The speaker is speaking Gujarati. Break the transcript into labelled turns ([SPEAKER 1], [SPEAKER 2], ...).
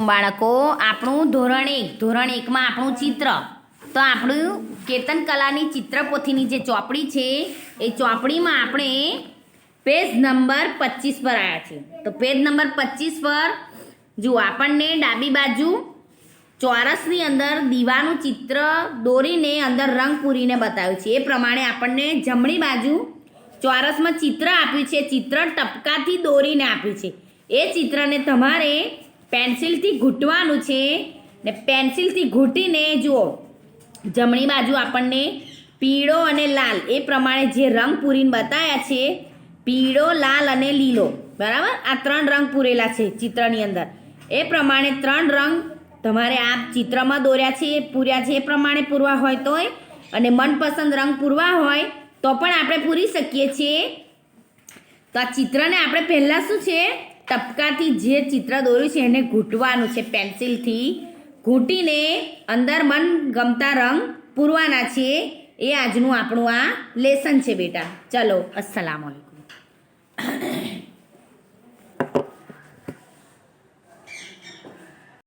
[SPEAKER 1] બાળકો, આપણું ધોરણ એક, ધોરણ એકમાં આપણું ચિત્ર. તો આપણું કેતન કલાની ચિત્રપોથીની જે ચોપડી છે, એ ચોપડીમાં આપણે પેજ નંબર પચીસ પર આવ્યા છે તો પેજ નંબર પચીસ પર જુઓ આપણને ડાબી બાજુ ચોરસની અંદર દીવાનું ચિત્ર દોરીને અંદર રંગ પૂરીને બતાવ્યું છે. એ પ્રમાણે આપણને જમણી બાજુ ચોરસમાં ચિત્ર આપ્યું છે, ચિત્ર ટપકાથી દોરીને આપ્યું છે. એ ચિત્રને તમારે પેન્સિલથી ઘૂંટવાનું છે ને પેન્સિલથી ઘૂંટીને જુઓ, જમણી બાજુ આપણને પીળો અને લાલ, એ પ્રમાણે જે રંગ પૂરીને બતાવ્યા છે, પીળો, લાલ અને લીલો, બરાબર? આ ત્રણ રંગ પૂરેલા છે ચિત્રની અંદર. એ પ્રમાણે ત્રણ રંગ તમારે આ ચિત્રમાં દોર્યા છે, એ પૂર્યા છે, એ પ્રમાણે પૂરવા હોય તોય, અને મનપસંદ રંગ પૂરવા હોય તો પણ આપણે પૂરી શકીએ છીએ. તો આ ચિત્રને આપણે પહેલાં શું છે ટપકાથી જે ચિત્ર દોર્યું છે એને ઘૂંટવાનું છે, પેન્સિલથી. ઘૂંટીને અંદર મન ગમતા રંગ પૂરવાના છે એ આજનું આપણું આ લેસન છે બેટા. ચલો અસલામ